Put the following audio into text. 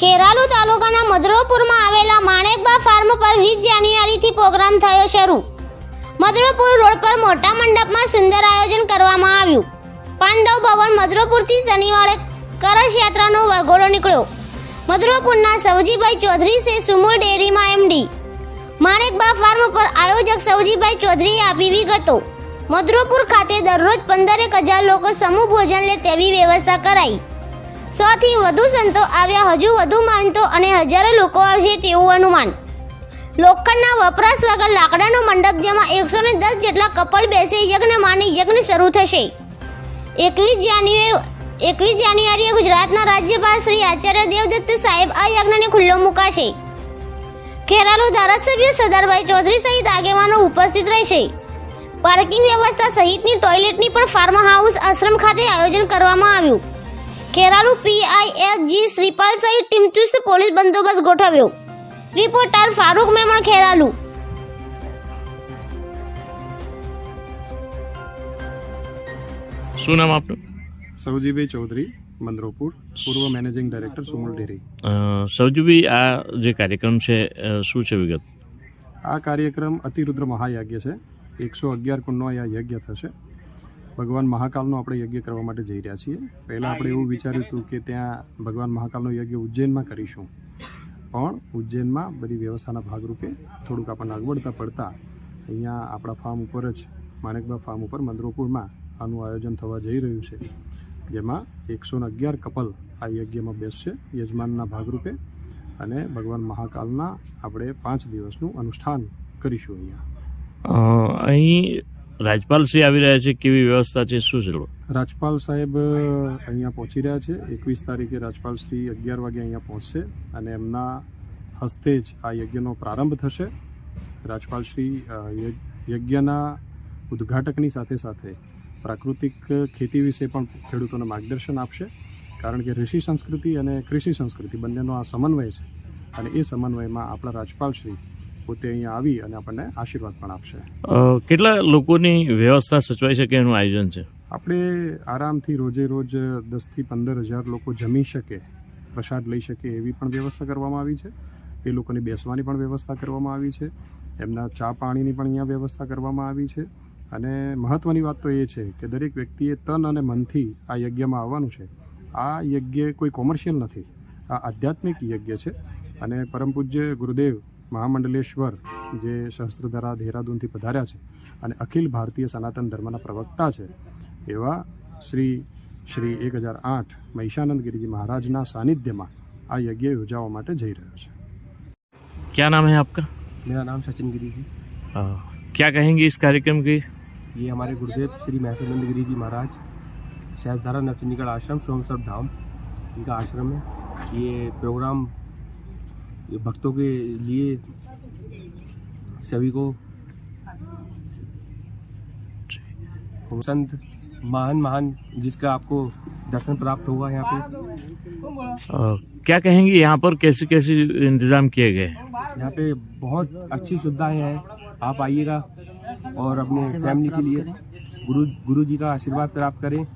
ખેરાલુ તાલુકાના મધરોપુરમાં આવેલા માણેકબા ફાર્મ પર વીસ જાન્યુઆરીથી પ્રોગ્રામ થયો શરૂ. મધરોપુર રોડ પર મોટા મંડપમાં સુંદર આયોજન કરવામાં આવ્યું. પાંડવ ભવન મધરોપુરથી શનિવારે કરશ યાત્રાનો વરઘોડો નીકળ્યો. મધરોપુરના સવજીભાઈ ચૌધરી છે સુમુલ ડેરીમાં એમડી માણેકબા ફાર્મ પર આયોજક સવજીભાઈ ચૌધરીએ આપી વિગતો. મધરોપુર ખાતે દરરોજ પંદરેક હજાર લોકો સમૂહ ભોજન લે તેવી વ્યવસ્થા કરાઈ. સો થી વધુ સંતો આવ્યા, હજુ વધુ માનતો અને હજારો લોકો આવશે તેવું અનુમાન. લોખંડના વપરાશ વગર લાકડાનો મંડપ જેમાં એકસો ને દસ જેટલા કપલ બેસે, યજ્ઞ માની યજ્ઞ શરૂ થશે. એકવીસ જાન્યુઆરી એકવીસ જાન્યુઆરીએ ગુજરાતના રાજ્યપાલ શ્રી આચાર્ય દેવદત્ત સાહેબ આ યજ્ઞને ખુલ્લો મુકાશે. ખેરાલુ ધારાસભ્ય સરદારભાઈ ચૌધરી સહિત આગેવાનો ઉપસ્થિત રહેશે. પાર્કિંગ વ્યવસ્થા સહિતની ટોયલેટની પણ ફાર્મ હાઉસ આશ્રમ ખાતે આયોજન કરવામાં આવ્યું. ખેરાલુ પીઆઈએસજી શ્રીપાલ સહિત ટીમ ચુસ્ત પોલીસ બંદોબસ્ત ગોઠવ્યો. રિપોર્ટર ફારૂક મેમણ ખેરાલુ. શું નામ આપનું? સૌજીભાઈ ચૌધરી મંદરોપુર પૂર્વ managing director Sumul dairy Saujibhai આ જે કાર્યક્રમ છે શું છે વિગત? આ કાર્યક્રમ અતિરુદ્ર મહાયજ્ઞ છે. એકસો અગિયાર કુંડનો આ યજ્ઞ થશે. ભગવાન મહાકાલનો આપણે યજ્ઞ કરવા માટે જઈ રહ્યા છીએ. પહેલાં આપણે એવું વિચાર્યું હતું કે ત્યાં ભગવાન મહાકાલનો યજ્ઞ ઉજ્જૈનમાં કરીશું. પણ ઉજ્જૈનમાં બધી વ્યવસ્થાના ભાગરૂપે થોડુંક આપણને અગવડતા પડતા અહીંયા આપણા ફાર્મ ઉપર જ, માણેકબા ફાર્મ ઉપર મંદરોપુરમાં આનું આયોજન થવા જઈ રહ્યું છે. જેમાં એકસો અગિયાર કપલ આ યજ્ઞમાં બેસશે યજમાનના ભાગરૂપે અને ભગવાન મહાકાલના આપણે પાંચ દિવસનું અનુષ્ઠાન કરીશું અહીંયા. અહીં રાજપાલ શ્રી આવી રહ્યા છે કેવી વ્યવસ્થા છે શું છે? રાજપાલ સાહેબ અહીંયા પહોંચી રહ્યા છે. એકવીસ તારીખે રાજપાલ શ્રી અગિયાર વાગે અહીંયા પહોંચશે અને એમના હસ્તે જ આ યજ્ઞનો પ્રારંભ થશે. રાજપાલ શ્રી અ, યજ્ઞના ઉદ્ઘાટકની સાથે સાથે પ્રાકૃતિક ખેતી વિશે પણ ખેડૂતોને માર્ગદર્શન આપશે કારણ કે ઋષિ સંસ્કૃતિ અને કૃષિ સંસ્કૃતિ બંનેનો આ સમન્વય છે. અને એ સમન્વયમાં આપણા રાજપાલ શ્રી પોતે અહીંયા આવી અને આપણને આશીર્વાદ પણ આપશે. કેટલા લોકોની વ્યવસ્થા સચવાઈ શકે એનું આયોજન છે? આપણે આરામથી રોજે રોજ દસથી પંદર હજાર લોકો જમી શકે પ્રસાદ લઈ શકે એવી પણ વ્યવસ્થા કરવામાં આવી છે. એ લોકોની બેસવાની પણ વ્યવસ્થા કરવામાં આવી છે. એમના ચા પાણીની પણ અહીંયા વ્યવસ્થા કરવામાં આવી છે. અને મહત્ત્વની વાત તો એ છે કે દરેક વ્યક્તિએ તન અને મનથી આ યજ્ઞમાં આવવાનું છે. આ યજ્ઞ કોઈ કોમર્શિયલ નથી. આ આધ્યાત્મિક યજ્ઞ છે. અને પરમ પૂજ્ય ગુરુદેવ મહામંડલેશ્વર જે સહસ્ત્રધારા દેહરાદૂનથી પધાર્યા છે અને અખિલ ભારતીય સનાતન ધર્મના પ્રવક્તા છે એવા શ્રી શ્રી એક હજાર આઠ મહિષાનંદ ગિરિજી મહારાજના સાનિધ્યમાં આ યજ્ઞ યોજાવા માટે જઈ રહ્યો છે क्या नाम है आपका मेरा नाम सचिन गिरी जी अ, क्या कहेंगे इस कार्यक्रम की ये हमारे गुरुदेव श्री महसानंद गिरी जी महाराज सहजधारा नवचंडीगढ़ आश्रम सोमसर धाम इनका आश्रम है ये प्रोग्राम ये भक्तों के लिए सभी को संत महान महान जिसका आपको दर्शन प्राप्त होगा यहाँ पे। क्या कहेंगे यहाँ पर कैसे कैसे इंतज़ाम किए गए? हैं यहाँ पे बहुत अच्छी सुविधाएँ हैं। आप आइएगा और अपने फैमिली के लिए गुरु गुरु जी का आशीर्वाद प्राप्त करें।